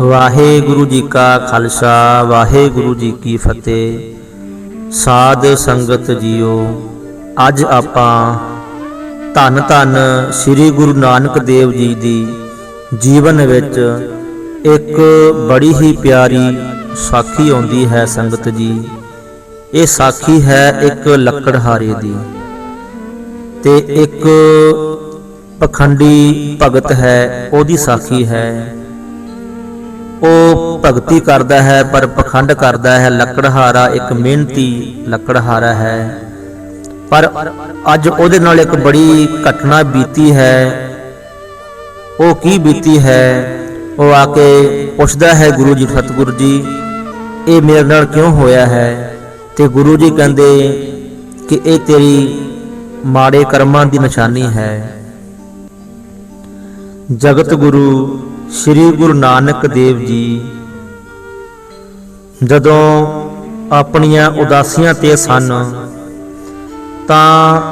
ਵਾਹਿਗੁਰੂ ਜੀ ਕਾ ਖਾਲਸਾ, ਵਾਹਿਗੁਰੂ ਜੀ ਕੀ ਫਤਿਹ। ਸਾਧ ਸੰਗਤ ਜੀਓ, ਅੱਜ ਆਪਾਂ ਧੰਨ ਧੰਨ ਸ੍ਰੀ ਗੁਰੂ ਨਾਨਕ ਦੇਵ ਜੀ ਦੀ ਜੀਵਨ ਵਿੱਚ ਇੱਕ ਬੜੀ ਹੀ ਪਿਆਰੀ ਸਾਖੀ ਆਉਂਦੀ ਹੈ ਸੰਗਤ ਜੀ। ਇਹ ਸਾਖੀ ਹੈ ਇੱਕ ਲੱਕੜਹਾਰੇ ਦੀ ਤੇ ਇੱਕ ਪਖੰਡੀ ਭਗਤ ਹੈ, ਉਹਦੀ ਸਾਖੀ ਹੈ। ਉਹ ਭਗਤੀ ਕਰਦਾ ਹੈ, ਪਰ ਪਖੰਡ ਕਰਦਾ ਹੈ। ਲੱਕੜਹਾਰਾ ਇੱਕ ਮਿਹਨਤੀ ਲੱਕੜਹਾਰਾ ਹੈ। ਪਰ ਅੱਜ ਉਹਦੇ ਨਾਲ ਇੱਕ ਬੜੀ ਘਟਨਾ ਬੀਤੀ ਹੈ। ਉਹ ਕੀ ਬੀਤੀ ਹੈ? ਉਹ ਆ ਕੇ ਪੁੱਛਦਾ ਹੈ ਗੁਰੂ ਜੀ, ਸਤਿਗੁਰੂ ਜੀ, ਇਹ ਮੇਰੇ ਨਾਲ ਕਿਉਂ ਹੋਇਆ ਹੈ? ਤੇ ਗੁਰੂ ਜੀ ਕਹਿੰਦੇ ਕਿ ਇਹ ਤੇਰੀ ਮਾੜੇ ਕਰਮਾਂ ਦੀ ਨਿਸ਼ਾਨੀ ਹੈ। ਜਗਤ ਗੁਰੂ ਸ੍ਰੀ ਗੁਰੂ ਨਾਨਕ ਦੇਵ ਜੀ। ਜਦੋਂ ਆਪਣੀਆਂ ਉਦਾਸੀਆਂ ਤੇ ਸਨ, ਤਾਂ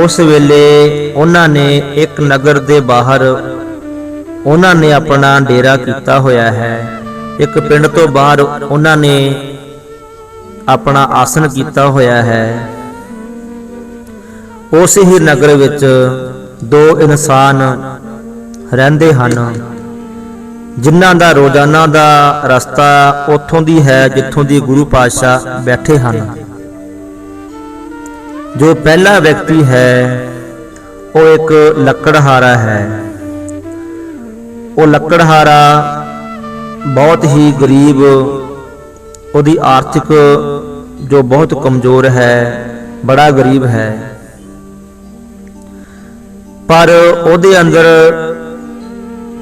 ਉਸ ਵੇਲੇ ਉਹਨਾਂ ਨੇ ਇੱਕ ਨਗਰ ਦੇ ਬਾਹਰ ਉਹਨਾਂ ਨੇ ਆਪਣਾ ਡੇਰਾ ਕੀਤਾ ਹੋਇਆ ਹੈ। ਇੱਕ ਪਿੰਡ ਤੋਂ ਬਾਹਰ ਉਹਨਾਂ ਨੇ ਆਪਣਾ ਆਸਣ ਕੀਤਾ ਹੋਇਆ ਹੈ। ਉਸ ਹੀ ਨਗਰ ਵਿੱਚ ਦੋ ਇਨਸਾਨ ਰਹਿੰਦੇ ਹਨ। ਜਿਨ੍ਹਾਂ ਦਾ ਰੋਜ਼ਾਨਾ ਦਾ ਰਸਤਾ ਉੱਥੋਂ ਦੀ ਹੈ, ਜਿੱਥੋਂ ਦੀ ਗੁਰੂ ਪਾਤਸ਼ਾਹ ਬੈਠੇ ਹਨ। ਜੋ ਪਹਿਲਾ ਵਿਅਕਤੀ ਹੈ, ਉਹ ਇੱਕ ਲੱਕੜਹਾਰਾ ਹੈ। ਉਹ ਲੱਕੜਹਾਰਾ ਬਹੁਤ ਹੀ ਗਰੀਬ, ਉਹਦੀ ਆਰਥਿਕ ਜੋ ਬਹੁਤ ਕਮਜ਼ੋਰ ਹੈ, ਬੜਾ ਗਰੀਬ ਹੈ। ਪਰ ਉਹਦੇ ਅੰਦਰ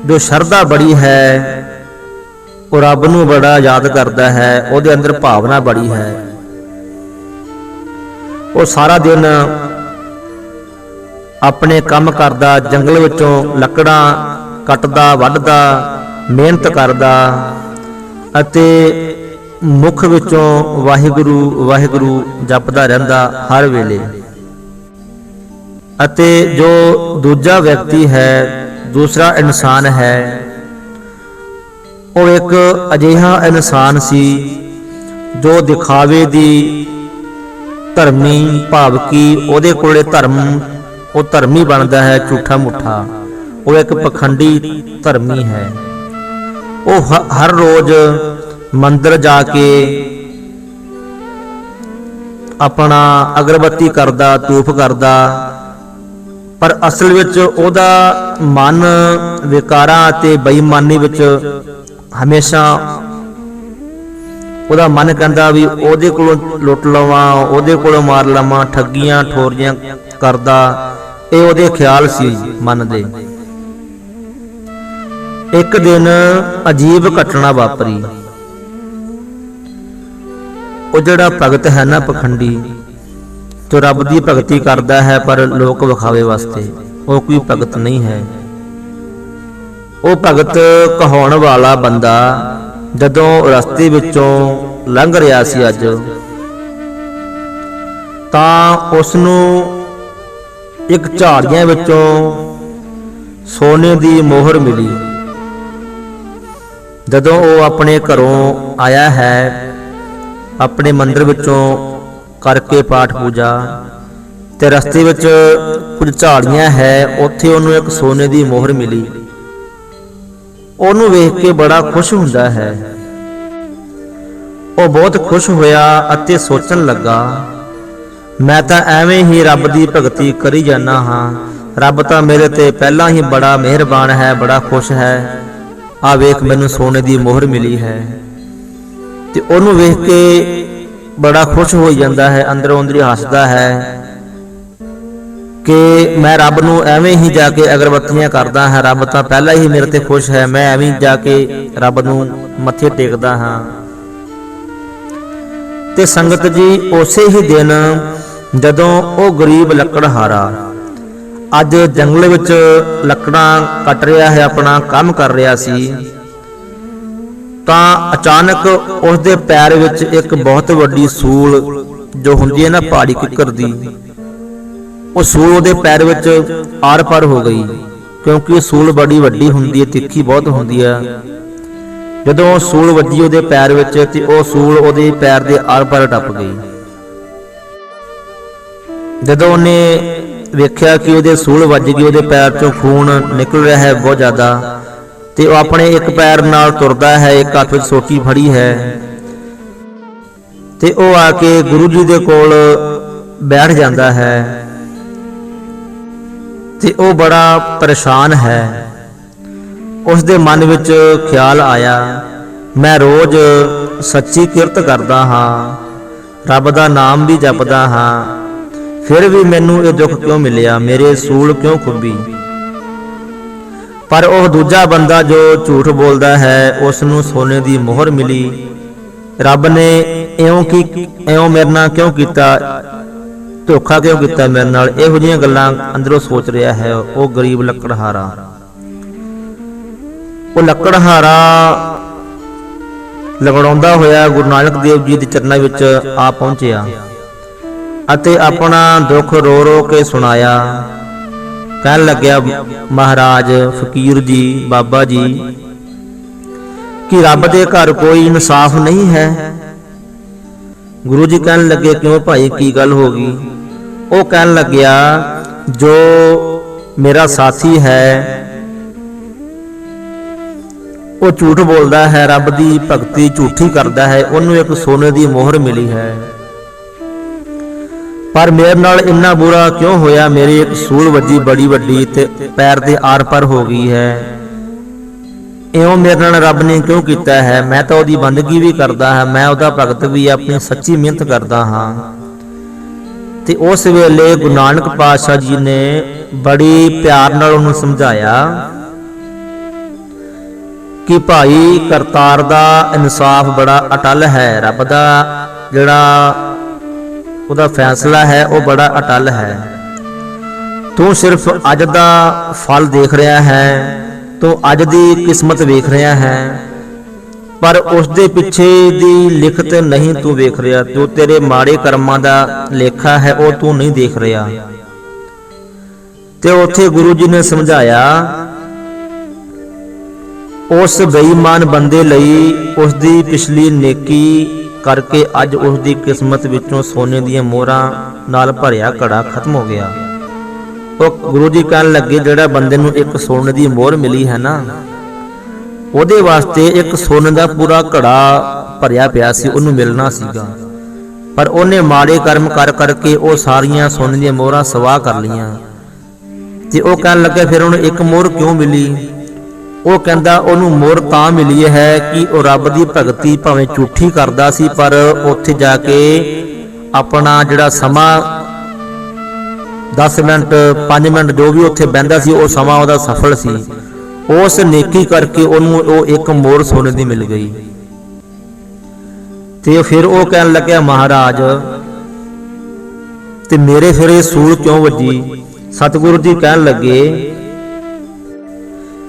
ਜੋ ਸ਼ਰਧਾ ਬੜੀ ਹੈ, ਉਹ ਰੱਬ ਨੂੰ ਬੜਾ ਯਾਦ ਕਰਦਾ ਹੈ, ਉਹਦੇ ਅੰਦਰ ਭਾਵਨਾ ਬੜੀ ਹੈ। ਉਹ ਸਾਰਾ ਦਿਨ ਆਪਣੇ ਕੰਮ ਕਰਦਾ, ਜੰਗਲ ਵਿੱਚੋਂ ਲੱਕੜਾਂ ਕੱਟਦਾ, ਵੱਢਦਾ, ਮਿਹਨਤ ਕਰਦਾ ਅਤੇ ਮੁਖ ਵਿੱਚੋਂ ਵਾਹਿਗੁਰੂ ਵਾਹਿਗੁਰੂ ਜਪਦਾ ਰਹਿੰਦਾ ਹਰ ਵੇਲੇ। ਅਤੇ ਜੋ ਦੂਜਾ ਵਿਅਕਤੀ ਹੈ ਦੂਸਰਾ ਇਨਸਾਨ ਹੈ। ਉਹ ਇੱਕ ਅਜਿਹਾ ਇਨਸਾਨ ਸੀ ਜੋ ਦਿਖਾਵੇ ਦੀ ਧਰਮੀ ਭਾਵ ਕੀ ਉਹਦੇ ਕੋਲੇ ਧਰਮ, ਉਹ ਧਰਮੀ ਬਣਦਾ ਹੈ, ਝੂਠਾ ਮੁੱਠਾ। ਉਹ ਇੱਕ ਪਖੰਡੀ ਧਰਮੀ ਹੈ। ਉਹ ਹ- ਹਰ ਰੋਜ਼ ਮੰਦਰ ਜਾ ਕੇ ਆਪਣਾ ਅਗਰਬੱਤੀ ਕਰਦਾ ਤੂਫ ਕਰਦਾ ਪਰ ਅਸਲ ਵਿੱਚ ਉਹਦਾ ਮਨ ਵਿਕਾਰਾਂ ਅਤੇ ਬੇਈਮਾਨੀ ਵਿੱਚ ਹਮੇਸ਼ਾ ਉਹਦਾ ਮਨ ਕਹਿੰਦਾ ਵੀ ਉਹਦੇ ਕੋਲੋਂ ਲੁੱਟ ਲਵਾਂ, ਉਹਦੇ ਕੋਲੋਂ ਮਾਰ ਲਵਾਂ, ਠੱਗੀਆਂ, ਠੋਰੀਆਂ ਕਰਦਾ। ਇਹ ਉਹਦੇ ਖਿਆਲ ਸੀ ਮਨ ਦੇ। ਇੱਕ ਦਿਨ ਅਜੀਬ ਘਟਨਾ ਵਾਪਰੀ। ਉਹ ਜਿਹੜਾ ਭਗਤ ਹੈ ਨਾ ਪਖੰਡੀ ਜੋ ਰੱਬ ਦੀ ਭਗਤੀ ਕਰਦਾ ਹੈ ਪਰ ਲੋਕ ਵਿਖਾਵੇ ਵਾਸਤੇ, ਉਹ ਕੋਈ ਭਗਤ ਨਹੀਂ ਹੈ। ਉਹ ਭਗਤ ਕਹਾਉਣ ਵਾਲਾ ਬੰਦਾ ਜਦੋਂ ਰਸਤੇ ਵਿੱਚੋਂ ਲੰਘ ਰਿਹਾ ਸੀ ਅੱਜ, ਤਾਂ ਉਸ ਨੂੰ ਇੱਕ ਝਾੜੀਆਂ ਵਿੱਚੋਂ ਸੋਨੇ ਦੀ ਮੋਹਰ ਮਿਲੀ। ਜਦੋਂ ਉਹ ਆਪਣੇ ਘਰੋਂ ਆਇਆ ਹੈ, ਆਪਣੇ ਮੰਦਰ ਵਿੱਚੋਂ ਕਰਕੇ ਪਾਠ ਪੂਜਾ। ਤੇ ਰਸਤੇ ਵਿੱਚ ਕੁਝ ਝਾੜੀਆਂ ਹੈ, ਉੱਥੇ ਉਹਨੂੰ ਇੱਕ ਸੋਨੇ ਦੀ ਮੋਹਰ ਮਿਲੀ। ਉਹਨੂੰ ਵੇਖ ਕੇ ਬੜਾ ਖੁਸ਼ ਹੁੰਦਾ ਹੈ। ਉਹ ਬਹੁਤ ਖੁਸ਼ ਹੋਇਆ ਅਤੇ ਸੋਚਣ ਲੱਗਾ, ਮੈਂ ਤਾਂ ਐਵੇਂ ਹੀ ਰੱਬ ਦੀ ਭਗਤੀ ਕਰੀ ਜਾਂਦਾ ਹਾਂ। ਰੱਬ ਤਾਂ ਮੇਰੇ ਤੇ ਪਹਿਲਾਂ ਹੀ ਬੜਾ ਮਿਹਰਬਾਨ ਹੈ, ਬੜਾ ਖੁਸ਼ ਹੈ। ਆ ਵੇਖ ਮੈਨੂੰ ਸੋਨੇ ਦੀ ਮੋਹਰ ਮਿਲੀ ਹੈ। ਤੇ ਉਹਨੂੰ ਵੇਖ ਕੇ ਬੜਾ ਖੁਸ਼ ਹੋ ਜਾਂਦਾ ਹੈ, ਅੰਦਰੋਂ ਅੰਦਰੀ ਹੱਸਦਾ ਹੈ ਕਿ ਮੈਂ ਰੱਬ ਨੂੰ ਐਵੇਂ ਹੀ ਜਾ ਕੇ ਅਗਰਬੱਤੀਆਂ ਕਰਦਾ ਹਾਂ, ਰੱਬ ਤਾਂ ਪਹਿਲਾਂ ਹੀ ਮੇਰੇ ਤੇ ਖੁਸ਼ ਹੈ, ਮੈਂ ਐਵੇਂ ਹੀ ਜਾ ਕੇ ਰੱਬ ਨੂੰ ਮੱਥੇ ਟੇਕਦਾ ਹਾਂ। ਤੇ ਸੰਗਤ ਜੀ, ਉਸੇ ਹੀ ਦਿਨ ਜਦੋਂ ਉਹ ਗਰੀਬ ਲੱਕੜਹਾਰਾ ਅੱਜ ਜੰਗਲ ਵਿੱਚ ਲੱਕੜਾਂ ਕੱਟ ਰਿਹਾ ਹੈ, ਆਪਣਾ ਕੰਮ ਕਰ ਰਿਹਾ ਸੀ ਤਾਂ ਅਚਾਨਕ ਉਸ ਦੇ ਪੈਰ ਵਿੱਚ ਇੱਕ ਬਹੁਤ ਵੱਡੀ ਸੂਲ ਜੋ ਹੁੰਦੀ ਹੈ ਨਾ ਪਹਾੜੀ ਕਿੱਕਰ ਦੀ, ਉਹ ਸੂਲ ਉਹਦੇ ਪੈਰ ਵਿੱਚ ਆਰ-ਪਾਰ ਹੋ ਗਈ, ਕਿਉਂਕਿ ਸੂਲ ਬੜੀ ਵੱਡੀ ਹੁੰਦੀ ਹੈ, ਤਿੱਖੀ ਬਹੁਤ ਹੁੰਦੀ ਹੈ। ਜਦੋਂ ਉਹ ਸੂਲ ਵੱਜੀ ਉਹਦੇ ਪੈਰ ਵਿੱਚ ਤੇ ਉਹ ਸੂਲ ਉਹਦੇ ਪੈਰ ਦੇ ਆਰ-ਪਾਰ ਟੱਪ ਗਈ। ਜਦੋਂ ਉਹਨੇ ਵੇਖਿਆ ਕਿ ਉਹਦੇ ਸੂਲ ਵੱਜ ਗਈ, ਉਹਦੇ ਪੈਰ ਚੋਂ ਖੂਨ ਨਿਕਲ ਰਿਹਾ ਹੈ ਬਹੁਤ ਜ਼ਿਆਦਾ ਤੇ ਉਹ ਆਪਣੇ ਇੱਕ ਪੈਰ ਨਾਲ ਤੁਰਦਾ ਹੈ, ਇੱਕ ਹੱਥ ਵਿੱਚ ਸੋਟੀ ਫੜੀ ਹੈ। ਤੇ ਉਹ ਆ ਕੇ ਗੁਰੂ ਜੀ ਦੇ ਕੋਲ ਬੈਠ ਜਾਂਦਾ ਹੈ। ਤੇ ਉਹ ਬੜਾ ਪਰੇਸ਼ਾਨ ਹੈ। ਉਸ ਦੇ ਮਨ ਵਿੱਚ ਖਿਆਲ ਆਇਆ, ਮੈਂ ਰੋਜ਼ ਸੱਚੀ ਕਿਰਤ ਕਰਦਾ ਹਾਂ, ਰੱਬ ਦਾ ਨਾਮ ਵੀ ਜਪਦਾ ਹਾਂ, ਫਿਰ ਵੀ ਮੈਨੂੰ ਇਹ ਦੁੱਖ ਕਿਉਂ ਮਿਲਿਆ? ਮੇਰੇ ਸੂਲ ਕਿਉਂ ਖੁੱਬੀ? ਪਰ ਉਹ ਦੂਜਾ ਬੰਦਾ ਜੋ ਝੂਠ ਬੋਲਦਾ ਹੈ ਉਸ ਨੂੰ ਸੋਨੇ ਦੀ ਮੋਹਰ ਮਿਲੀ। ਰੱਬ ਨੇ ਇਉਂ ਕੀ ਇਉਂ ਮੇਰੇ ਨਾਲ ਕਿਉਂ ਕੀਤਾ? ਧੋਖਾ ਕਿਉਂ ਕੀਤਾ ਮੇਰੇ ਨਾਲ? ਇਹੋ ਜਿਹੀਆਂ ਗੱਲਾਂ ਅੰਦਰੋਂ ਸੋਚ ਰਿਹਾ ਹੈ ਉਹ ਗਰੀਬ ਲੱਕੜਹਾਰਾ। ਉਹ ਲੱਕੜਹਾਰਾ ਲਗੜਾਉਂਦਾ ਹੋਇਆ ਗੁਰੂ ਨਾਨਕ ਦੇਵ ਜੀ ਦੇ ਚਰਨਾਂ ਵਿੱਚ ਆ ਪਹੁੰਚਿਆ ਅਤੇ ਆਪਣਾ ਦੁੱਖ ਰੋ ਰੋ ਕੇ ਸੁਣਾਇਆ। ਕਹਿਣ ਲੱਗਿਆ, ਮਹਾਰਾਜ, ਫਕੀਰ ਜੀ, ਬਾਬਾ ਜੀ, ਕਿ ਰੱਬ ਦੇ ਘਰ ਕੋਈ ਇਨਸਾਫ ਨਹੀਂ ਹੈ? ਗੁਰੂ ਜੀ ਕਹਿਣ ਲੱਗੇ, ਕਿਉਂ ਭਾਈ, ਕੀ ਗੱਲ ਹੋ ਗਈ? ਉਹ ਕਹਿਣ ਲੱਗਿਆ, ਜੋ ਮੇਰਾ ਸਾਥੀ ਹੈ, ਉਹ ਝੂਠ ਬੋਲਦਾ ਹੈ, ਰੱਬ ਦੀ ਭਗਤੀ ਝੂਠੀ ਕਰਦਾ ਹੈ, ਉਹਨੂੰ ਇੱਕ ਸੋਨੇ ਦੀ ਮੋਹਰ ਮਿਲੀ ਹੈ। ਪਰ ਮੇਰੇ ਨਾਲ ਇੰਨਾ ਬੁਰਾ ਕਿਉਂ ਹੋਇਆ? ਮੇਰੀ ਇੱਕ ਸੂਲ ਵੱਜੀ ਬੜੀ ਵੱਡੀ ਤੇ ਪੈਰ ਦੇ ਆਰ-ਪਾਰ ਹੋ ਗਈ ਹੈ। ਇਉਂ ਮੇਰੇ ਨਾਲ ਰੱਬ ਨੇ ਕਿਉਂ ਕੀਤਾ ਹੈ? ਮੈਂ ਤਾਂ ਉਹਦੀ ਬੰਦਗੀ ਵੀ ਕਰਦਾ ਹਾਂ, ਮੈਂ ਉਹਦਾ ਭਗਤ ਵੀ ਆਪਣੀ ਸੱਚੀ ਮਿਹਨਤ ਕਰਦਾ ਹਾਂ। ਤੇ ਉਸ ਵੇਲੇ ਗੁਰੂ ਨਾਨਕ ਪਾਤਸ਼ਾਹ ਜੀ ਨੇ ਬੜੀ ਪਿਆਰ ਨਾਲ ਉਹਨੂੰ ਸਮਝਾਇਆ ਕਿ ਭਾਈ ਕਰਤਾਰ ਦਾ ਇਨਸਾਫ ਬੜਾ ਅਟਲ ਹੈ, ਰੱਬ ਦਾ ਜਿਹੜਾ ਉਹਦਾ ਫੈਸਲਾ ਹੈ, ਉਹ ਬੜਾ ਅਟਲ ਹੈ। ਤੂੰ ਸਿਰਫ ਅੱਜ ਦਾ ਫਲ ਦੇਖ ਰਿਹਾ ਹੈ, ਤੂੰ ਅੱਜ ਦੀ ਕਿਸਮਤ ਵੇਖ ਰਿਹਾ ਹੈ, ਪਰ ਉਸ ਦੇ ਪਿੱਛੇ ਦੀ ਲਿਖਤ ਨਹੀਂ ਤੂੰ ਵੇਖ ਰਿਹਾ। ਜੋ ਤੇਰੇ ਮਾੜੇ ਕਰਮਾਂ ਦਾ ਲੇਖਾ ਹੈ, ਉਹ ਤੂੰ ਨਹੀਂ ਦੇਖ ਰਿਹਾ। ਤੇ ਉੱਥੇ ਗੁਰੂ ਜੀ ਨੇ ਸਮਝਾਇਆ, ਉਸ ਬੇਈਮਾਨ ਬੰਦੇ ਲਈ ਉਸ ਦੀ ਪਿਛਲੀ ਨੇਕੀ ਕਰਕੇ ਅੱਜ ਉਸ ਦੀ ਕਿਸਮਤ ਵਿੱਚੋਂ ਸੋਨੇ ਦੀਆਂ ਮੋਹਰਾਂ ਨਾਲ ਭਰਿਆ ਘੜਾ ਖਤਮ ਹੋ ਗਿਆ। ਉਹ ਗੁਰੂ ਜੀ ਕਹਿਣ ਲੱਗੇ, ਜਿਹੜਾ ਬੰਦੇ ਨੂੰ ਇੱਕ ਸੋਨੇ ਦੀ ਮੋਹਰ ਮਿਲੀ ਹੈ ਨਾ, ਉਹਦੇ ਵਾਸਤੇ ਇੱਕ ਸੋਨੇ ਦਾ ਪੂਰਾ ਘੜਾ ਭਰਿਆ ਪਿਆ ਸੀ, ਉਹਨੂੰ ਮਿਲਣਾ ਸੀਗਾ। ਪਰ ਉਹਨੇ ਮਾੜੇ ਕਰਮ ਕਰ ਕਰਕੇ ਉਹ ਸਾਰੀਆਂ ਸੋਨੇ ਦੀਆਂ ਮੋਹਰਾਂ ਸਵਾਹ ਕਰ ਲਈਆਂ। ਤੇ ਉਹ ਕਹਿਣ ਲੱਗੇ, ਫਿਰ ਉਹਨੂੰ ਇੱਕ ਮੋਹਰ ਕਿਉਂ ਮਿਲੀ? ਉਹ ਕਹਿੰਦਾ ਉਹਨੂੰ ਮੋਰ ਤਾਂ ਮਿਲੀ ਹੈ ਕਿ ਉਹ ਰੱਬ ਦੀ ਭਗਤੀ ਭਾਵੇਂ ਝੂਠੀ ਕਰਦਾ ਸੀ, ਪਰ ਉੱਥੇ ਜਾ ਕੇ ਆਪਣਾ ਜਿਹੜਾ ਸਮਾਂ 10 ਮਿੰਟ 5 ਮਿੰਟ ਜੋ ਵੀ ਉੱਥੇ ਬੈੰਦਾ ਸੀ, ਉਹ ਸਮਾਂ ਉਹਦਾ ਸਫਲ ਸੀ। ਉਸ ਨੇਕੀ ਕਰਕੇ ਉਹਨੂੰ ਉਹ ਇੱਕ ਮੋਰ ਸੋਨੇ ਦੀ ਮਿਲ ਗਈ। ਤੇ ਫਿਰ ਉਹ ਕਹਿਣ ਲੱਗਿਆ, ਮਹਾਰਾਜ, ਤੇ ਮੇਰੇ ਫਿਰ ਇਹ ਸੂਲ ਕਿਉਂ ਵੱਜੀ? ਸਤਿਗੁਰੂ ਜੀ ਕਹਿਣ ਲੱਗੇ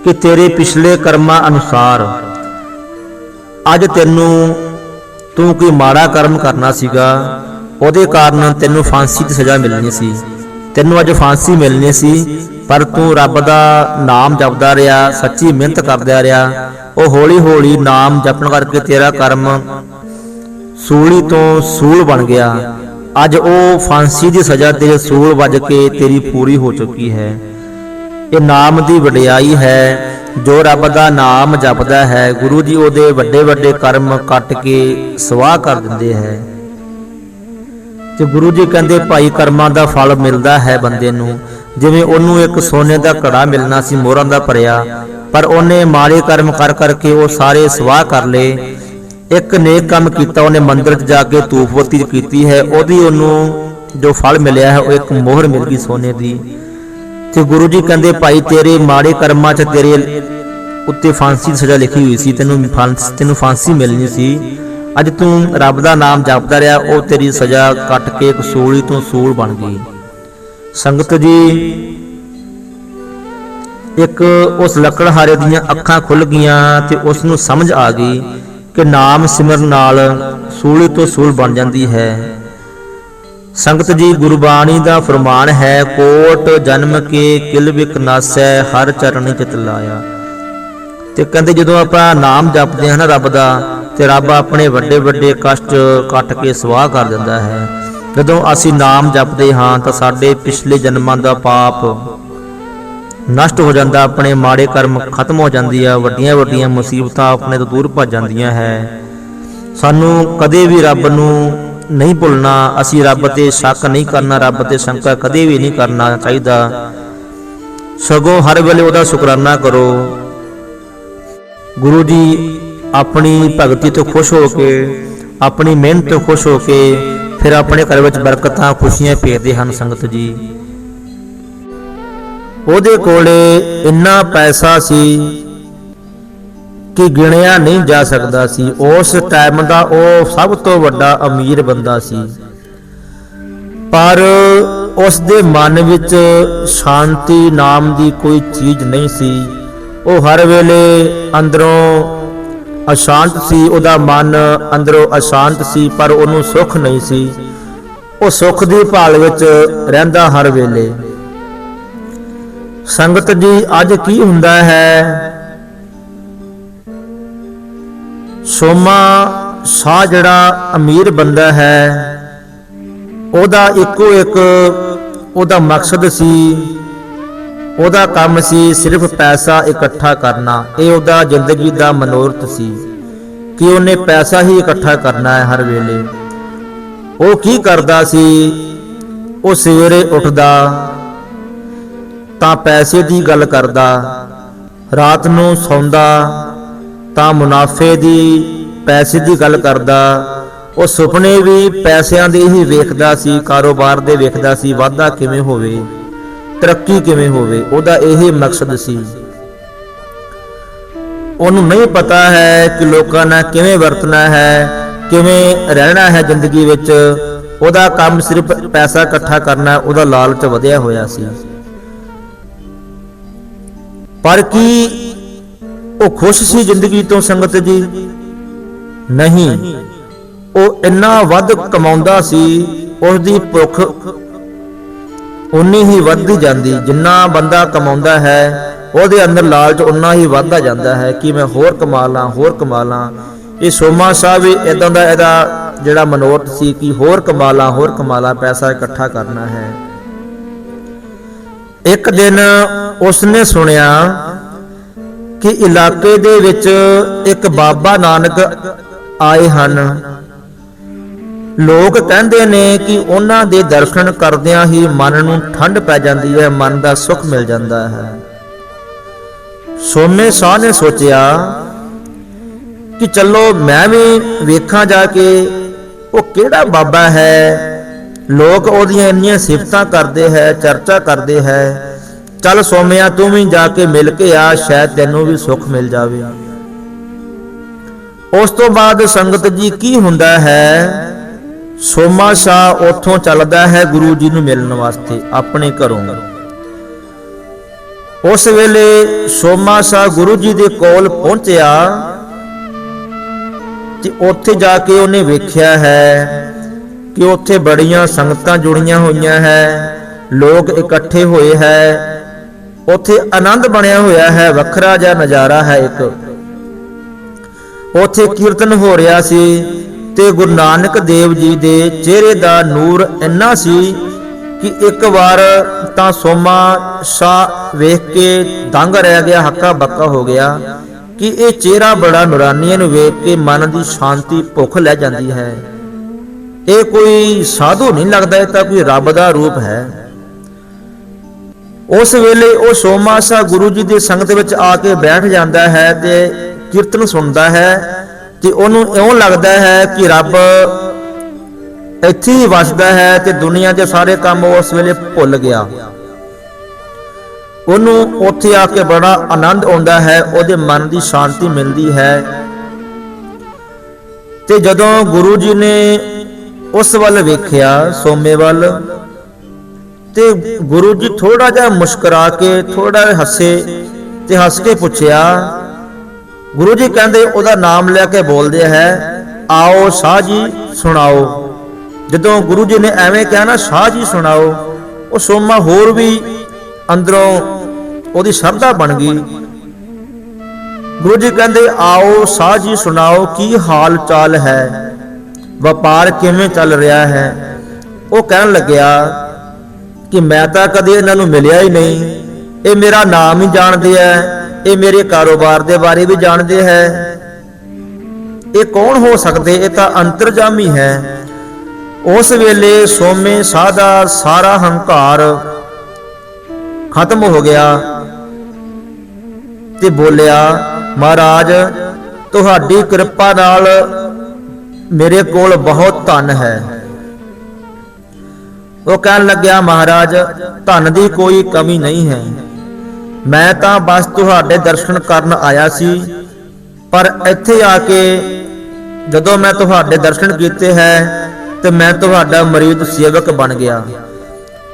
ਕਿ ਤੇਰੇ ਪਿਛਲੇ ਕਰਮਾਂ ਅਨੁਸਾਰ ਅੱਜ ਤੈਨੂੰ ਤੂੰ ਕੋਈ ਮਾੜਾ ਕਰਮ ਕਰਨਾ ਸੀਗਾ, ਉਹਦੇ ਕਾਰਨ ਤੈਨੂੰ ਫਾਂਸੀ ਦੀ ਸਜ਼ਾ ਮਿਲਣੀ ਸੀ। ਤੈਨੂੰ ਅੱਜ ਫਾਂਸੀ ਮਿਲਣੀ ਸੀ, ਪਰ ਤੂੰ ਰੱਬ ਦਾ ਨਾਮ ਜਪਦਾ ਰਿਹਾ, ਸੱਚੀ ਮਿਹਨਤ ਕਰਦਾ ਰਿਹਾ। ਉਹ ਹੌਲੀ ਹੌਲੀ ਨਾਮ ਜਪਣ ਕਰਕੇ ਤੇਰਾ ਕਰਮ ਸੂਲੀ ਤੋਂ ਸੂਲ ਬਣ ਗਿਆ। ਅੱਜ ਉਹ ਫਾਂਸੀ ਦੀ ਸਜ਼ਾ ਤੇਰੇ ਸੂਲ ਵੱਜ ਕੇ ਤੇਰੀ ਪੂਰੀ ਹੋ ਚੁੱਕੀ ਹੈ। ਇਹ ਨਾਮ ਦੀ ਵਡਿਆਈ ਹੈ, ਜੋ ਰੱਬ ਦਾ ਨਾਮ ਜਪਦਾ ਹੈ, ਗੁਰੂ ਜੀ ਉਹਦੇ ਵੱਡੇ ਵੱਡੇ ਕਰਮ ਕੱਟ ਕੇ ਸਵਾਹ ਕਰ ਦਿੰਦੇ ਹੈ। ਤੇ ਗੁਰੂ ਜੀ ਕਹਿੰਦੇ, ਭਾਈ, ਕਰਮਾਂ ਦਾ ਫਲ ਮਿਲਦਾ ਹੈ ਬੰਦੇ ਨੂੰ। ਜਿਵੇਂ ਉਹਨੂੰ ਇੱਕ ਸੋਨੇ ਦਾ ਘੜਾ ਮਿਲਣਾ ਸੀ, ਮੋਹਰਾਂ ਦਾ ਭਰਿਆ, ਪਰ ਉਹਨੇ ਮਾੜੇ ਕਰਮ ਕਰ ਕਰਕੇ ਉਹ ਸਾਰੇ ਸਵਾਹ ਕਰ ਲਏ। ਇੱਕ ਨੇਕ ਕੰਮ ਕੀਤਾ, ਉਹਨੇ ਮੰਦਿਰ 'ਚ ਜਾ ਕੇ ਧੂਫਵਤੀ ਕੀਤੀ ਹੈ, ਉਹਦੀ ਉਹਨੂੰ ਜੋ ਫਲ ਮਿਲਿਆ ਹੈ, ਉਹ ਇੱਕ ਮੋਹਰ ਮਿਲ ਗਈ ਸੋਨੇ ਦੀ। ਤੇ ਗੁਰੂ ਜੀ ਕਹਿੰਦੇ, ਭਾਈ ਤੇਰੇ ਮਾੜੇ ਕਰਮਾਂ 'ਚ ਤੇਰੇ ਉੱਤੇ ਫਾਂਸੀ ਦੀ ਸਜ਼ਾ ਲਿਖੀ ਹੋਈ ਸੀ, ਤੈਨੂੰ ਫਾਂਸੀ ਤੈਨੂੰ ਫਾਂਸੀ ਮਿਲਣੀ ਸੀ। ਅੱਜ ਤੂੰ ਰੱਬ ਦਾ ਨਾਮ ਜਪਦਾ ਰਿਹਾ, ਉਹ ਤੇਰੀ ਸਜ਼ਾ ਕੱਟ ਕੇ ਇੱਕ ਸੂਲੀ ਤੋਂ ਸੂਲ ਬਣ ਗਈ। ਸੰਗਤ ਜੀ, ਇੱਕ ਉਸ ਲੱਕੜਹਾਰੇ ਦੀਆਂ ਅੱਖਾਂ ਖੁੱਲ ਗਈਆਂ ਤੇ ਉਸ ਨੂੰ ਸਮਝ ਆ ਗਈ ਕਿ ਨਾਮ ਸਿਮਰਨ ਨਾਲ ਸੂਲੀ ਤੋਂ ਸੂਲ ਬਣ ਜਾਂਦੀ ਹੈ। ਸੰਗਤ ਜੀ ਗੁਰਬਾਣੀ ਦਾ ਫਰਮਾਨ ਹੈ, ਕੋਟ ਜਨਮ ਕੇ ਕਿਲ ਵਿਕ ਨਾਸੈ, ਹਰ ਚਰਨ ਚਿਤ ਲਾਇਆ। ਤੇ ਕਹਿੰਦੇ ਜਦੋਂ ਆਪਾਂ ਨਾਮ ਜਪਦੇ ਹਾਂ ਨਾ ਰੱਬ ਦਾ, ਤੇ ਰੱਬ ਆਪਣੇ ਵੱਡੇ ਵੱਡੇ ਕਸ਼ਟ ਕੱਟ ਕੇ ਸਵਾਹ ਕਰ ਦਿੰਦਾ ਹੈ। ਜਦੋਂ ਅਸੀਂ ਨਾਮ ਜਪਦੇ ਹਾਂ, ਤਾਂ ਸਾਡੇ ਪਿਛਲੇ ਜਨਮਾਂ ਦਾ ਪਾਪ ਨਸ਼ਟ ਹੋ ਜਾਂਦਾ, ਆਪਣੇ ਮਾੜੇ ਕਰਮ ਖਤਮ ਹੋ ਜਾਂਦੀ ਆ, ਵੱਡੀਆਂ ਵੱਡੀਆਂ ਮੁਸੀਬਤਾਂ ਆਪਣੇ ਤੋਂ ਦੂਰ ਭੱਜ ਜਾਂਦੀਆਂ ਹੈ। ਸਾਨੂੰ ਕਦੇ ਵੀ ਰੱਬ ਨੂੰ ਨਹੀਂ ਭੁੱਲਣਾ, ਅਸੀਂ ਰੱਬ ਤੇ ਸ਼ੱਕ ਨਹੀਂ ਕਰਨਾ, ਰੱਬ ਤੇ ਸ਼ੰਕਾ ਕਦੇ ਵੀ ਨਹੀਂ ਕਰਨਾ ਚਾਹੀਦਾ। ਸਗੋਂ ਹਰ ਵੇਲੇ ਉਹਦਾ ਸ਼ੁਕਰਾਨਾ ਕਰੋ। ਗੁਰੂ ਜੀ ਆਪਣੀ ਭਗਤੀ ਤੋਂ ਖੁਸ਼ ਹੋ ਕੇ, ਆਪਣੀ ਮਿਹਨਤ ਤੋਂ ਖੁਸ਼ ਹੋ ਕੇ ਫਿਰ ਆਪਣੇ ਘਰ ਵਿੱਚ ਬਰਕਤਾਂ, ਖੁਸ਼ੀਆਂ ਭੇਜਦੇ ਹਨ ਸੰਗਤ ਜੀ। ਉਹਦੇ ਕੋਲੇ ਇੰਨਾ ਪੈਸਾ ਸੀ ਕਿ ਗਿਣਿਆ ਨਹੀਂ ਜਾ ਸਕਦਾ ਸੀ। ਉਸ ਟਾਈਮ ਦਾ ਉਹ ਸਭ ਤੋਂ ਵੱਡਾ ਅਮੀਰ ਬੰਦਾ ਸੀ। ਪਰ ਉਸ ਦੇ ਮਨ ਵਿੱਚ ਸ਼ਾਂਤੀ ਨਾਮ ਦੀ ਕੋਈ ਚੀਜ਼ ਨਹੀਂ ਸੀ। ਉਹ ਹਰ ਵੇਲੇ ਅੰਦਰੋਂ ਅਸ਼ਾਂਤ ਸੀ। ਉਹਦਾ ਮਨ ਅੰਦਰੋਂ ਅਸ਼ਾਂਤ ਸੀ, ਪਰ ਉਹਨੂੰ ਸੁੱਖ ਨਹੀਂ ਸੀ। ਉਹ ਸੁੱਖ ਦੀ ਭਾਲ ਵਿੱਚ ਰਹਿੰਦਾ ਹਰ ਵੇਲੇ। ਸੰਗਤ ਜੀ, ਅੱਜ ਕੀ ਹੁੰਦਾ ਹੈ? ਸੋਮਾ ਸ਼ਾਹ ਜਿਹੜਾ ਅਮੀਰ ਬੰਦਾ ਹੈ, ਉਹਦਾ ਇੱਕੋ ਇੱਕ ਉਹਦਾ ਮਕਸਦ ਸੀ, ਉਹਦਾ ਕੰਮ ਸੀ ਸਿਰਫ ਪੈਸਾ ਇਕੱਠਾ ਕਰਨਾ। ਇਹ ਉਹਦਾ ਜ਼ਿੰਦਗੀ ਦਾ ਮਨੋਰਥ ਸੀ ਕਿ ਉਹਨੇ ਪੈਸਾ ਹੀ ਇਕੱਠਾ ਕਰਨਾ ਹੈ ਹਰ ਵੇਲੇ। ਉਹ ਕੀ ਕਰਦਾ ਸੀ? ਉਹ ਸਵੇਰੇ ਉੱਠਦਾ, ਤਾਂ ਪੈਸੇ ਦੀ ਗੱਲ ਕਰਦਾ, ਰਾਤ ਨੂੰ ਸੌਂਦਾ ਤਾਂ ਮੁਨਾਫੇ ਦੀ, ਪੈਸੇ ਦੀ ਗੱਲ ਕਰਦਾ, ਉਹ ਸੁਪਨੇ ਵੀ ਪੈਸਿਆਂ ਦੇ ਹੀ ਵੇਖਦਾ ਸੀ, ਕਾਰੋਬਾਰ ਦੇ ਵੇਖਦਾ ਸੀ, ਵਾਧਾ ਕਿਵੇਂ ਹੋਵੇ, ਤਰੱਕੀ ਕਿਵੇਂ ਹੋਵੇ, ਉਹਦਾ ਇਹ ਮਕਸਦ ਸੀ। ਉਹਨੂੰ ਨਹੀਂ ਪਤਾ ਹੈ ਕਿ ਲੋਕਾਂ ਨਾਲ ਕਿਵੇਂ ਵਰਤਣਾ ਹੈ, ਕਿਵੇਂ ਰਹਿਣਾ ਹੈ ਜ਼ਿੰਦਗੀ ਵਿੱਚ, ਉਹਦਾ ਕੰਮ ਸਿਰਫ ਪੈਸਾ ਇਕੱਠਾ ਕਰਨਾ, ਉਹਦਾ ਲਾਲਚ ਵਧਿਆ ਹੋਇਆ ਸੀ। ਪਰ ਕੀ ਉਹ ਖੁਸ਼ ਸੀ ਜ਼ਿੰਦਗੀ ਤੋਂ ਸੰਗਤ ਜੀ? ਨਹੀਂ। ਉਹ ਇੰਨਾ ਵੱਧ ਕਮਾਉਂਦਾ ਸੀ ਉਸ ਦੀ ਭੁੱਖ ਉਨੀ ਹੀ ਵੱਧਦੀ ਜਾਂਦੀ, ਜਿੰਨਾ ਬੰਦਾ ਕਮਾਉਂਦਾ ਹੈ, ਉਹਦੇ ਅੰਦਰ ਲਾਲਚ ਉਨਾ ਹੀ ਵੱਧਦਾ ਜਾਂਦਾ ਹੈ ਕਿ ਮੈਂ ਹੋਰ ਕਮਾ ਲਾਂ, ਹੋਰ ਕਮਾ ਲਾਂ। ਇਹ ਸੋਮਾ ਸਾਹਿਬ ਵੀ ਇਦਾਂ ਦਾ ਇਹਦਾ ਜਿਹੜਾ ਮਨੋਰਥ ਸੀ ਕਿ ਹੋਰ ਕਮਾ ਲਾਂ, ਹੋਰ ਕਮਾ ਲਾਂ, ਪੈਸਾ ਇਕੱਠਾ ਕਰਨਾ ਹੈ। ਇੱਕ ਦਿਨ ਉਸਨੇ ਸੁਣਿਆ ਕਿ ਇਲਾਕੇ ਦੇ ਵਿੱਚ ਇੱਕ ਬਾਬਾ ਨਾਨਕ ਆਏ ਹਨ। ਲੋਕ ਕਹਿੰਦੇ ਨੇ ਕਿ ਉਹਨਾਂ ਦੇ ਦਰਸ਼ਨ ਕਰਦਿਆਂ ਹੀ ਮਨ ਨੂੰ ਠੰਡ ਪੈ ਜਾਂਦੀ ਹੈ, ਮਨ ਦਾ ਸੁੱਖ ਮਿਲ ਜਾਂਦਾ ਹੈ। ਸੋਮੇ ਸਾਹ ਨੇ ਸੋਚਿਆ ਕਿ ਚਲੋ ਮੈਂ ਵੀ ਵੇਖਾਂ ਜਾ ਕੇ ਉਹ ਕਿਹੜਾ ਬਾਬਾ ਹੈ। ਲੋਕ ਉਹਦੀਆਂ ਇੰਨੀਆਂ ਸਿਫਤਾਂ ਕਰਦੇ ਹੈ, ਚਰਚਾ ਕਰਦੇ ਹੈ ਚੱਲ ਸੋਮਿਆ, ਤੂੰ ਵੀ ਜਾ ਕੇ ਮਿਲ ਕੇ ਆ, ਸ਼ਾਇਦ ਤੈਨੂੰ ਵੀ ਸੁੱਖ ਮਿਲ ਜਾਵੇ। ਉਸ ਤੋਂ ਬਾਅਦ ਸੰਗਤ ਜੀ ਕੀ ਹੁੰਦਾ ਹੈ? ਸੋਮਾ ਸ਼ਾਹ ਉੱਥੋਂ ਚੱਲਦਾ ਹੈ ਗੁਰੂ ਜੀ ਨੂੰ ਮਿਲਣ ਵਾਸਤੇ, ਆਪਣੇ ਘਰੋਂ। ਉਸ ਵੇਲੇ ਸੋਮਾ ਸ਼ਾਹ ਗੁਰੂ ਜੀ ਦੇ ਕੋਲ ਪਹੁੰਚਿਆ ਤੇ ਉੱਥੇ ਜਾ ਕੇ ਉਹਨੇ ਵੇਖਿਆ ਹੈ ਕਿ ਉੱਥੇ ਬੜੀਆਂ ਸੰਗਤਾਂ ਜੁੜੀਆਂ ਹੋਈਆਂ ਹੈ, ਲੋਕ ਇਕੱਠੇ ਹੋਏ ਹੈ ਉੱਥੇ ਆਨੰਦ ਬਣਿਆ ਹੋਇਆ ਹੈ, ਵੱਖਰਾ ਜਿਹਾ ਨਜ਼ਾਰਾ ਹੈ ਇੱਕ। ਉੱਥੇ ਕੀਰਤਨ ਹੋ ਰਿਹਾ ਸੀ ਤੇ ਗੁਰੂ ਨਾਨਕ ਦੇਵ ਜੀ ਦੇ ਚਿਹਰੇ ਦਾ ਨੂਰ ਇੰਨਾ ਸੀ ਕਿ ਇੱਕ ਵਾਰ ਤਾਂ ਸੋਮਾ ਸ਼ਾਹ ਵੇਖ ਕੇ ਦੰਗ ਰਹਿ ਗਿਆ, ਹੱਕਾ ਬੱਕਾ ਹੋ ਗਿਆ ਕਿ ਇਹ ਚਿਹਰਾ ਬੜਾ ਨੂਰਾਨੀ ਨੂੰ ਵੇਖ ਕੇ ਮਨ ਦੀ ਸ਼ਾਂਤੀ ਭੁੱਖ ਲੈ ਜਾਂਦੀ ਹੈ। ਇਹ ਕੋਈ ਸਾਧੂ ਨਹੀਂ ਲੱਗਦਾ, ਇਹ ਤਾਂ ਕੋਈ ਰੱਬ ਦਾ ਰੂਪ ਹੈ। ਉਸ ਵੇਲੇ ਉਹ ਸੋਮਾ ਸ਼ਾਹ ਗੁਰੂ ਜੀ ਦੀ ਸੰਗਤ ਵਿੱਚ ਆ ਕੇ ਬੈਠ ਜਾਂਦਾ ਹੈ ਤੇ ਕੀਰਤਨ ਸੁਣਦਾ ਹੈ ਤੇ ਉਹਨੂੰ ਇਉਂ ਲੱਗਦਾ ਹੈ ਕਿ ਰੱਬ ਇੱਥੇ ਹੀ ਵਸਦਾ ਹੈ ਤੇ ਦੁਨੀਆ ਦੇ ਸਾਰੇ ਕੰਮ ਉਸ ਵੇਲੇ ਭੁੱਲ ਗਿਆ। ਉਹਨੂੰ ਉੱਥੇ ਆ ਕੇ ਬੜਾ ਆਨੰਦ ਆਉਂਦਾ ਹੈ, ਉਹਦੇ ਮਨ ਦੀ ਸ਼ਾਂਤੀ ਮਿਲਦੀ ਹੈ। ਤੇ ਜਦੋਂ ਗੁਰੂ ਜੀ ਨੇ ਉਸ ਵੱਲ ਵੇਖਿਆ, ਸੋਮੇ ਵੱਲ ਤੇ ਗੁਰੂ ਜੀ ਥੋੜਾ ਜਿਹਾ ਮੁਸਕਰਾ ਕੇ ਥੋੜਾ ਜਿਹਾ ਹੱਸੇ ਤੇ ਹੱਸ ਕੇ ਪੁੱਛਿਆ, ਗੁਰੂ ਜੀ ਕਹਿੰਦੇ ਉਹਦਾ ਨਾਮ ਲੈ ਕੇ ਬੋਲਦੇ ਹੈ, ਆਓ ਸ਼ਾਹ ਜੀ ਸੁਣਾਓ। ਜਦੋਂ ਗੁਰੂ ਜੀ ਨੇ ਐਵੇਂ ਕਿਹਾ ਨਾ, ਸ਼ਾਹ ਜੀ ਸੁਣਾਓ। ਉਹ ਸੋਮਾ ਹੋਰ ਵੀ ਅੰਦਰੋਂ ਉਹਦੀ ਸ਼ਰਧਾ ਬਣ ਗਈ। ਗੁਰੂ ਜੀ ਕਹਿੰਦੇ, ਆਓ ਸਾਹ ਜੀ ਸੁਣਾਓ, ਕੀ ਹਾਲ ਚਾਲ ਹੈ? ਵਪਾਰ ਕਿਵੇਂ ਚੱਲ ਰਿਹਾ ਹੈ? ਉਹ ਕਹਿਣ ਲੱਗਿਆ ਕਿ ਮੈਂ ਤਾਂ ਕਦੇ ਇਹਨਾਂ ਨੂੰ ਮਿਲਿਆ ਹੀ ਨਹੀਂ। ਇਹ ਮੇਰਾ ਨਾਮ ਹੀ ਜਾਣਦੇ ਐ। ਇਹ ਮੇਰੇ ਕਾਰੋਬਾਰ ਦੇ ਬਾਰੇ ਵੀ ਜਾਣਦੇ ਹੈ। ਇਹ ਕੌਣ ਹੋ ਸਕਦੇ? ਇਹ ਤਾਂ ਅੰਤਰਜਾਮੀ ਹੈ। ਉਸ ਵੇਲੇ ਸੋਮੇ ਸਾਹ ਦਾ ਸਾਰਾ ਹੰਕਾਰ ਖਤਮ ਹੋ ਗਿਆ ਤੇ ਬੋਲਿਆ, ਮਹਾਰਾਜ, ਤੁਹਾਡੀ ਕਿਰਪਾ ਨਾਲ ਮੇਰੇ ਕੋਲ ਬਹੁਤ ਧਨ ਹੈ। ਉਹ ਕਹਿਣ ਲੱਗਿਆ, ਮਹਾਰਾਜ, ਧਨ ਦੀ ਕੋਈ ਕਮੀ ਨਹੀਂ ਹੈ। ਮੈਂ ਤਾਂ ਬਸ ਤੁਹਾਡੇ ਦਰਸ਼ਨ ਕਰਨ ਆਇਆ ਸੀ। ਪਰ ਇੱਥੇ ਆ ਕੇ ਜਦੋਂ ਮੈਂ ਤੁਹਾਡੇ ਦਰਸ਼ਨ ਕੀਤੇ ਹੈ, ਤੇ ਮੈਂ ਤੁਹਾਡਾ ਮਰੀਦ ਸੇਵਕ ਬਣ ਗਿਆ।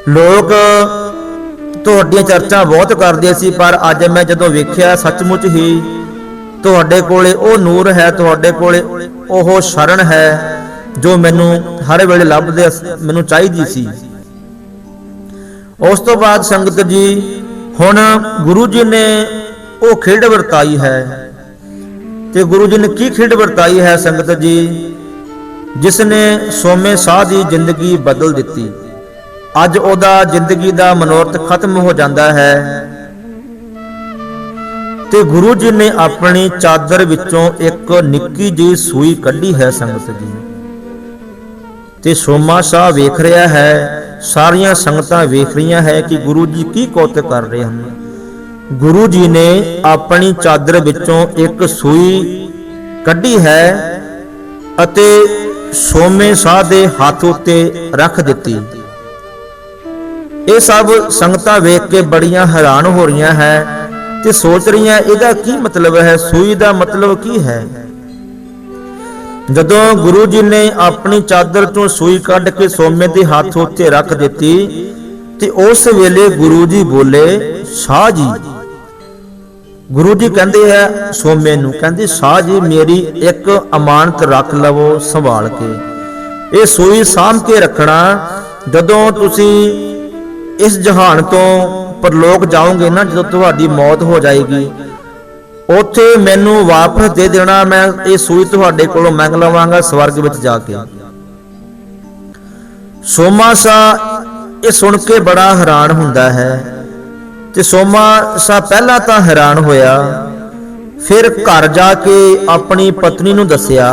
ਲੋਕ ਤੁਹਾਡੀਆਂ ਚਰਚਾ ਬਹੁਤ ਕਰਦੇ ਸੀ, ਪਰ ਅੱਜ ਮੈਂ ਜਦੋਂ ਵੇਖਿਆ ਸੱਚਮੁੱਚ ਹੀ ਤੁਹਾਡੇ ਕੋਲੇ ਉਹ ਨੂਰ ਹੈ, ਤੁਹਾਡੇ ਕੋਲੇ ਉਹ ਸ਼ਰਨ ਹੈ। ਜੋ ਮੈਨੂੰ ਹਰ ਵੇਲੇ ਲੱਭਦੇ ਮੈਨੂੰ ਚਾਹੀਦੀ ਸੀ। ਉਸ ਤੋਂ ਬਾਅਦ ਸੰਗਤ ਜੀ, ਹੁਣ ਗੁਰੂ ਜੀ ਨੇ ਉਹ ਖੇਡ ਵਰਤਾਈ ਹੈ। ਤੇ ਗੁਰੂ ਜੀ ਨੇ ਕੀ ਖੇਡ ਵਰਤਾਈ ਹੈ ਸੰਗਤ ਜੀ? ਜਿਸ ਨੇ ਸੋਮੇ ਸਾਹ ਦੀ ਜ਼ਿੰਦਗੀ ਬਦਲ ਦਿੱਤੀ। ਅੱਜ ਉਹਦਾ ਜ਼ਿੰਦਗੀ ਦਾ ਮਨੋਰਥ ਖਤਮ ਹੋ ਜਾਂਦਾ ਹੈ। ਤੇ ਗੁਰੂ ਜੀ ਨੇ ਆਪਣੀ ਚਾਦਰ ਵਿੱਚੋਂ ਇੱਕ ਨਿੱਕੀ ਜਿਹੀ ਸੂਈ ਕੱਢੀ ਹੈ ਸੰਗਤ ਜੀ। ਤੇ ਸੋਮਾ ਸ਼ਾਹ ਵੇਖ ਰਿਹਾ ਹੈ, ਸਾਰੀਆਂ ਸੰਗਤਾਂ ਵੇਖ ਰਹੀਆਂ ਹੈ ਕਿ ਗੁਰੂ ਜੀ ਕੀ ਕੌਤ ਕਰ ਰਹੇ ਹਨ। ਗੁਰੂ ਜੀ ਨੇ ਆਪਣੀ ਚਾਦਰ ਵਿੱਚੋਂ ਇੱਕ ਸੂਈ ਕੱਢੀ ਹੈ ਅਤੇ ਸੋਮੇ ਸ਼ਾਹ ਦੇ ਹੱਥ ਉੱਤੇ ਰੱਖ ਦਿੱਤੀ। ਇਹ ਸਭ ਸੰਗਤਾਂ ਵੇਖ ਕੇ ਬੜੀਆਂ ਹੈਰਾਨ ਹੋ ਰਹੀਆਂ ਹੈ ਤੇ ਸੋਚ ਰਹੀਆਂ, ਇਹਦਾ ਕੀ ਮਤਲਬ ਹੈ? ਸੂਈ ਦਾ ਮਤਲਬ ਕੀ ਹੈ? ਜਦੋਂ ਗੁਰੂ ਜੀ ਨੇ ਆਪਣੀ ਚਾਦਰ ਤੋਂ ਸੂਈ ਕੱਢ ਕੇ ਸੋਮੇ ਦੇ ਹੱਥ ਉੱਤੇ ਰੱਖ ਦਿੱਤੀ, ਤੇ ਉਸ ਵੇਲੇ ਗੁਰੂ ਜੀ ਬੋਲੇ, ਸ਼ਾਹ ਜੀ। ਗੁਰੂ ਜੀ ਕਹਿੰਦੇ ਹੈ ਸੋਮੇ ਨੂੰ। ਕਹਿੰਦੇ, ਸ਼ਾਹ ਜੀ, ਮੇਰੀ ਇੱਕ ਅਮਾਨਤ ਰੱਖ ਲਵੋ ਸੰਭਾਲ ਕੇ। ਇਹ ਸੂਈ ਸਾਂਭ ਕੇ ਰੱਖਣਾ, ਜਦੋਂ ਤੁਸੀਂ ਇਸ ਜਹਾਨ ਤੋਂ ਪਰਲੋਕ ਜਾਓਗੇ ਨਾ, ਜਦੋਂ ਤੁਹਾਡੀ ਮੌਤ ਹੋ ਜਾਏਗੀ ਉੱਥੇ ਮੈਨੂੰ ਵਾਪਸ ਦੇ ਦੇਣਾ, ਮੈਂ ਇਹ ਸੂਈ ਤੁਹਾਡੇ ਕੋਲੋਂ ਮੰਗ ਲਵਾਂਗਾ ਸਵਰਗ ਵਿੱਚ ਜਾ ਕੇ। ਸੋਮਾ ਸਾ, ਇਹ ਸੁਣ ਕੇ ਬੜਾ ਹੈਰਾਨ ਹੁੰਦਾ ਹੈ। ਤੇ ਸੋਮਾ ਸਾ ਪਹਿਲਾਂ ਤਾਂ ਹੈਰਾਨ ਹੋਇਆ, ਫਿਰ ਘਰ ਜਾ ਕੇ ਆਪਣੀ ਪਤਨੀ ਨੂੰ ਦੱਸਿਆ।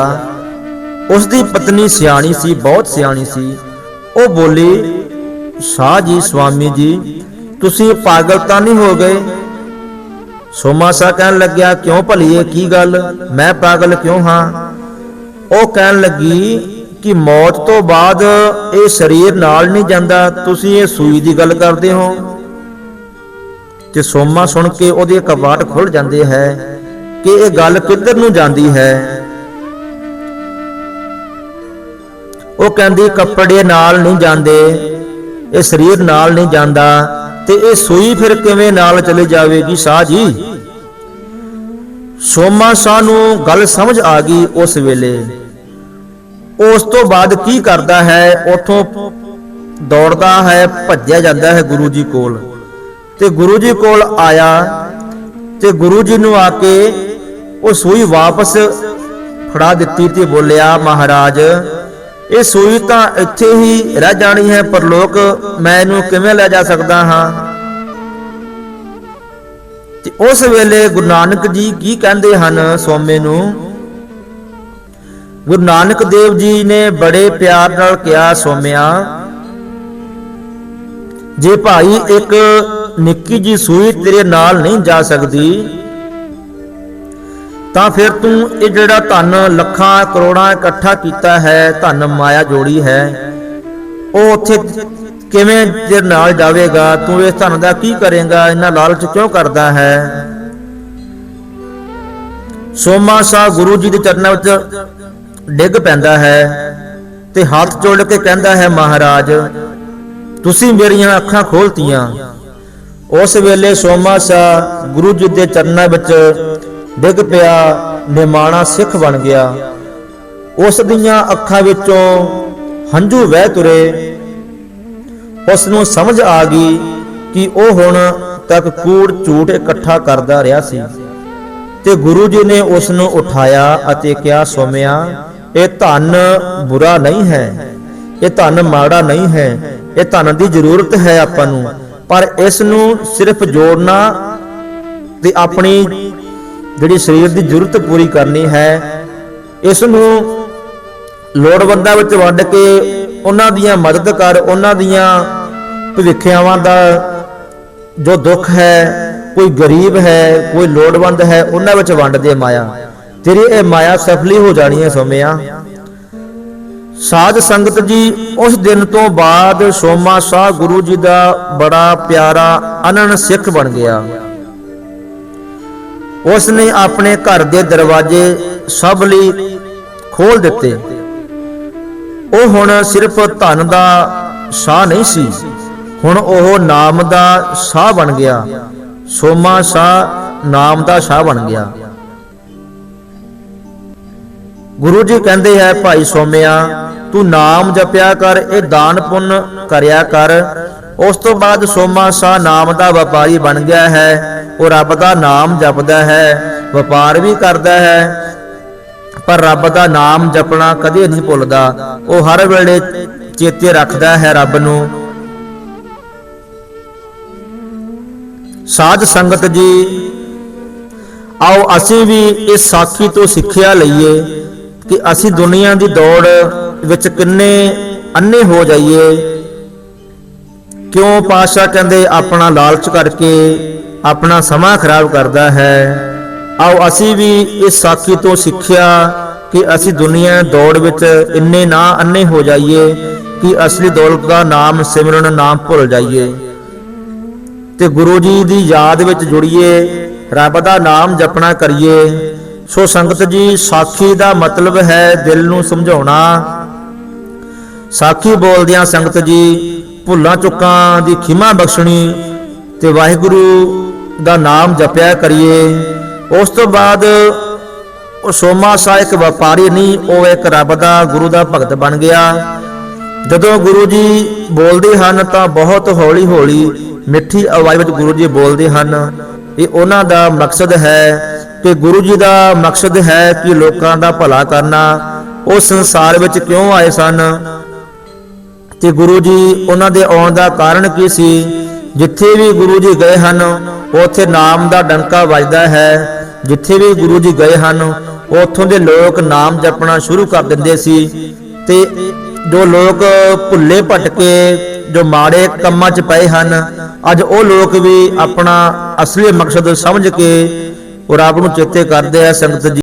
ਉਸ ਦੀ ਪਤਨੀ ਸਿਆਣੀ ਸੀ, ਬਹੁਤ ਸਿਆਣੀ ਸੀ। ਉਹ ਬੋਲੀ, ਸ਼ਾਹ ਜੀ, ਸਵਾਮੀ ਜੀ, ਤੁਸੀਂ ਪਾਗਲ ਤਾਂ ਨਹੀਂ ਹੋ ਗਏ? ਸੋਮਾ ਸਾ ਕਹਿਣ ਲੱਗਿਆ, ਕਿਉਂ ਭਲੀਏ, ਕੀ ਗੱਲ? ਮੈਂ ਪਾਗਲ ਕਿਉਂ ਹਾਂ? ਉਹ ਕਹਿਣ ਲੱਗੀ ਕਿ ਮੌਤ ਤੋਂ ਬਾਅਦ ਇਹ ਸਰੀਰ ਨਾਲ ਨਹੀਂ ਜਾਂਦਾ। ਤੁਸੀਂ ਇਹ ਸੂਈ ਦੀ ਗੱਲ ਕਰਦੇ ਹੋ। ਤੇ ਸੋਮਾ ਸੁਣ ਕੇ ਉਹਦੇ ਕਪਾਟ ਖੁੱਲ ਜਾਂਦੇ ਹੈ ਕਿ ਇਹ ਗੱਲ ਕਿੱਧਰ ਨੂੰ ਜਾਂਦੀ ਹੈ। ਉਹ ਕਹਿੰਦੀ, ਕੱਪੜੇ ਨਾਲ ਨਹੀਂ ਜਾਂਦੇ। ਇਹ ਸਰੀਰ ਨਾਲ ਨਹੀਂ ਜਾਂਦਾ। ਤੇ ਇਹ ਸੂਈ ਫਿਰ ਕਿਵੇਂ ਨਾਲ ਚਲੇ ਜਾਵੇਗੀ ਸਾਹ ਜੀ? ਸੋਮਾ ਸਾਹ ਨੂੰ ਗੱਲ ਸਮਝ ਆ ਗਈ ਉਸ ਵੇਲੇ। ਉਸ ਤੋਂ ਬਾਅਦ ਕੀ ਕਰਦਾ ਹੈ? ਉਥੋਂ ਦੌੜਦਾ ਹੈ, ਭੱਜਿਆ ਜਾਂਦਾ ਹੈ ਗੁਰੂ ਜੀ ਕੋਲ। ਤੇ ਗੁਰੂ ਜੀ ਕੋਲ ਆਇਆ ਤੇ ਗੁਰੂ ਜੀ ਨੂੰ ਆ ਕੇ ਉਹ ਸੂਈ ਵਾਪਸ ਫੜਾ ਦਿੱਤੀ ਤੇ ਬੋਲਿਆ, ਮਹਾਰਾਜ ਇਹ ਸੂਈ ਤਾਂ ਇੱਥੇ ਹੀ ਰਹਿ ਜਾਣੀ ਹੈ, ਪਰ ਲੋਕ ਮੈਂ ਇਹਨੂੰ ਕਿਵੇਂ ਲੈ ਜਾ ਸਕਦਾ ਹਾਂ? ਤੇ ਉਸ ਵੇਲੇ ਗੁਰੂ ਨਾਨਕ ਜੀ ਕੀ ਕਹਿੰਦੇ ਹਨ ਸੋਮੇ ਨੂੰ? ਗੁਰੂ ਨਾਨਕ ਦੇਵ ਜੀ ਨੇ ਬੜੇ ਪਿਆਰ ਨਾਲ ਕਿਹਾ, ਸੋਮਿਆ, ਜੇ ਭਾਈ ਇੱਕ ਨਿੱਕੀ ਜੀ ਸੂਈ ਤੇਰੇ ਨਾਲ ਨਹੀਂ ਜਾ ਸਕਦੀ ਤਾਂ ਫਿਰ ਤੂੰ ਇਹ ਜਿਹੜਾ ਧਨ ਲੱਖਾਂ ਕਰੋੜਾਂ ਇਕੱਠਾ ਕੀਤਾ ਹੈ, ਧਨ ਮਾਇਆ ਜੋੜੀ ਹੈ, ਉਹ ਉੱਥੇ ਕਿਵੇਂ ਤੇਰੇ ਨਾਲ ਜਾਵੇਗਾ? ਤੂੰ ਇਸ ਧਨ ਦਾ ਕੀ ਕਰੇਗਾ? ਇਹਨਾਂ ਲਾਲਚ ਕਿਉਂ ਕਰਦਾ ਹੈ? ਸੋਮਾ ਸਾ ਗੁਰੂ ਜੀ ਦੇ ਚਰਨਾਂ ਵਿੱਚ ਡਿੱਗ ਪੈਂਦਾ ਹੈ ਤੇ ਹੱਥ ਜੋੜ ਕੇ ਕਹਿੰਦਾ ਹੈ, ਮਹਾਰਾਜ, ਤੁਸੀਂ ਮੇਰੀਆਂ ਅੱਖਾਂ ਖੋਲਤੀਆਂ। ਉਸ ਵੇਲੇ ਸੋਮਾ ਸਾ ਗੁਰੂ ਜੀ ਦੇ ਚਰਨਾਂ ਵਿੱਚ ਡਿੱਗ ਪਿਆ ਨਿਮਾਣਾ ਸਿੱਖ ਬਣ ਗਿਆ। ਉਸ ਦੀਆਂ ਅੱਖਾਂ ਵਿੱਚੋਂ ਹੰਝੂ ਵਹਿ ਤੁਰੇ। ਉਸ ਨੂੰ ਸਮਝ ਆ ਗਈ ਕਿ ਉਹ ਹੁਣ ਤੱਕ ਕੂੜ ਝੂਠ ਇਕੱਠਾ ਕਰਦਾ ਰਿਹਾ ਸੀ ਤੇ ਗੁਰੂ ਜੀ ਨੇ ਉਸ ਨੂੰ ਉਠਾਇਆ ਅਤੇ ਕਿਹਾ, ਸੋਮਿਆ, ਇਹ ਧਨ ਬੁਰਾ ਨਹੀਂ ਹੈ। ਇਹ ਧਨ ਮਾੜਾ ਨਹੀਂ ਹੈ। ਇਹ ਧਨ ਦੀ ਜ਼ਰੂਰਤ ਹੈ ਆਪਾਂ ਨੂੰ। ਪਰ ਇਸ ਨੂੰ ਸਿਰਫ ਜੋੜਨਾ ਤੇ ਆਪਣੀ ਜਿਹੜੀ ਸਰੀਰ ਦੀ ਜ਼ਰੂਰਤ ਪੂਰੀ ਕਰਨੀ ਹੈ ਇਸ ਨੂੰ ਲੋੜਵੰਦਾਂ ਵਿੱਚ ਵੰਡ ਕੇ ਉਹਨਾਂ ਦੀਆਂ ਮਦਦ ਕਰ, ਉਹਨਾਂ ਦੀਆਂ ਭਵਿੱਖਿਆਵਾਂ ਦਾ ਜੋ ਦੁੱਖ ਹੈ, ਕੋਈ ਗਰੀਬ ਹੈ, ਕੋਈ ਲੋੜਵੰਦ ਹੈ, ਉਹਨਾਂ ਵਿੱਚ ਵੰਡ ਦੇ ਮਾਇਆ। ਤੇਰੀ ਇਹ ਮਾਇਆ ਸਫਲੀ ਹੋ ਜਾਣੀ ਹੈ ਸੋਮਿਆ। ਸਾਧ ਸੰਗਤ ਜੀ, ਉਸ ਦਿਨ ਤੋਂ ਬਾਅਦ ਸੋਮਾ ਸਾਹ ਗੁਰੂ ਜੀ ਦਾ ਬੜਾ ਪਿਆਰਾ ਅਨਨ ਸਿੱਖ ਬਣ ਗਿਆ। ਉਸ ਨੇ ਆਪਣੇ ਘਰ ਦੇ ਦਰਵਾਜ਼ੇ ਸਭ ਲਈ ਖੋਲ ਦਿੱਤੇ। ਉਹ ਹੁਣ ਸਿਰਫ ਧਨ ਦਾ ਸਾਹ ਨਹੀਂ ਸੀ। ਹੁਣ ਉਹ ਨਾਮ ਦਾ ਸਾਹ ਬਣ ਗਿਆ। ਸੋਮਾ ਸਾਹ ਨਾਮ ਦਾ ਸਾਹ ਬਣ ਗਿਆ। ਗੁਰੂ ਜੀ ਕਹਿੰਦੇ ਹੈ, ਭਾਈ ਸੋਮਿਆ, ਤੂੰ ਨਾਮ ਜਪਿਆ ਕਰ, ਇਹ ਦਾਨ ਪੁੰਨ ਕਰਿਆ ਕਰ। ਉਸ ਤੋਂ ਬਾਅਦ ਸੋਮਾ ਸਾਹ ਨਾਮ ਦਾ ਵਪਾਰੀ ਬਣ ਗਿਆ ਹੈ, ਉਹ ਰੱਬ ਦਾ ਨਾਮ ਜਪਦਾ ਹੈ, ਵਪਾਰ ਵੀ ਕਰਦਾ ਹੈ, ਪਰ ਰੱਬ ਦਾ ਨਾਮ ਜਪਣਾ ਕਦੇ ਨਹੀਂ ਭੁੱਲਦਾ, ਉਹ ਹਰ ਵੇਲੇ ਚੇਤੇ ਰੱਖਦਾ ਹੈ ਰੱਬ ਨੂੰ। ਸਾਧ ਸੰਗਤ ਜੀ, ਆਓ ਅਸੀਂ ਵੀ ਇਸ ਸਾਖੀ ਤੋਂ ਸਿੱਖਿਆ ਲਈਏ ਕਿ ਅਸੀਂ ਦੁਨੀਆ ਦੀ ਦੌੜ ਵਿੱਚ ਕਿੰਨੇ ਅੰਨੇ ਹੋ ਜਾਈਏ। ਕਿਉਂ ਪਾਸ਼ਾ ਕਹਿੰਦੇ ਆਪਣਾ ਲਾਲਚ ਕਰਕੇ ਆਪਣਾ ਸਮਾਂ ਖਰਾਬ ਕਰਦਾ ਹੈ? ਆਓ ਅਸੀਂ ਵੀ ਇਸ ਸਾਖੀ ਤੋਂ ਸਿੱਖਿਆ ਕਿ ਅਸੀਂ ਦੁਨੀਆ ਦੌੜ ਵਿੱਚ ਇੰਨੇ ਨਾ ਅੰਨੇ ਹੋ ਜਾਈਏ ਕਿ ਅਸਲੀ ਦੌਲਤ ਦਾ ਨਾਮ ਸਿਮਰਨ ਨਾਮ ਭੁੱਲ ਜਾਈਏ। ਤੇ ਗੁਰੂ ਜੀ ਦੀ ਯਾਦ ਵਿੱਚ ਜੁੜੀਏ, ਰੱਬ ਦਾ ਨਾਮ ਜਪਣਾ ਕਰੀਏ। ਸੋ ਸੰਗਤ ਜੀ, ਸਾਖੀ ਦਾ ਮਤਲਬ ਹੈ ਦਿਲ ਨੂੰ ਸਮਝਾਉਣਾ। ਸਾਖੀ ਬੋਲਦਿਆਂ ਸੰਗਤ ਜੀ ਭੁੱਲਾਂ ਚੁੱਕਾਂ ਦੀ ਖਿਮਾ ਬਖਸ਼ਣੀ ਤੇ ਵਾਹਿਗੁਰੂ ਦਾ ਨਾਮ ਜਪਿਆ ਕਰੀਏ। ਉਸ ਤੋਂ ਬਾਅਦ ਉਹ ਸੋਮਾ ਸਾ ਇੱਕ ਵਪਾਰੀ ਨਹੀਂ ਉਹ ਇੱਕ ਰੱਬ ਦਾ ਗੁਰੂ ਦਾ ਭਗਤ ਬਣ ਗਿਆ। ਜਦੋਂ ਗੁਰੂ ਜੀ ਬੋਲਦੇ ਹਨ ਤਾਂ ਬਹੁਤ ਹੌਲੀ ਹੌਲੀ ਮਿੱਠੀ ਆਵਾਜ਼ ਵਿੱਚ ਗੁਰੂ ਜੀ ਬੋਲਦੇ ਹਨ। ਇਹ ਉਹਨਾਂ ਦਾ ਮਕਸਦ ਹੈ ਕਿ ਗੁਰੂ ਜੀ ਦਾ ਮਕਸਦ ਹੈ ਕਿ ਲੋਕਾਂ ਦਾ ਭਲਾ ਕਰਨਾ। ਉਹ ਸੰਸਾਰ ਵਿੱਚ ਕਿਉਂ ਆਏ ਸਨ? ਤੇ ਗੁਰੂ ਜੀ ਉਹਨਾਂ ਦੇ ਆਉਣ ਦਾ ਕਾਰਨ ਕੀ ਸੀ? ਜਿੱਥੇ ਵੀ ਗੁਰੂ ਜੀ ਗਏ ਹਨ, ਉੱਥੇ ਨਾਮ ਦਾ ਡੰਕਾ ਵੱਜਦਾ ਹੈ। ਜਿੱਥੇ ਵੀ ਗੁਰੂ ਜੀ ਗਏ ਹਨ, ਉੱਥੋਂ ਦੇ ਲੋਕ ਨਾਮ ਜਪਣਾ ਸ਼ੁਰੂ ਕਰ ਦਿੰਦੇ ਸੀ ਤੇ ਜੋ ਲੋਕ ਭੁੱਲੇ ਭਟਕੇ, ਜੋ ਮਾੜੇ ਕੰਮਾਂ 'ਚ ਪਏ ਹਨ, ਅੱਜ ਉਹ ਲੋਕ ਵੀ ਆਪਣਾ ਅਸਲੀ ਮਕਸਦ ਸਮਝ ਕੇ ਉਹ ਰੱਬ ਨੂੰ ਚੇਤੇ ਕਰਦੇ ਆ ਸੰਗਤ ਜੀ।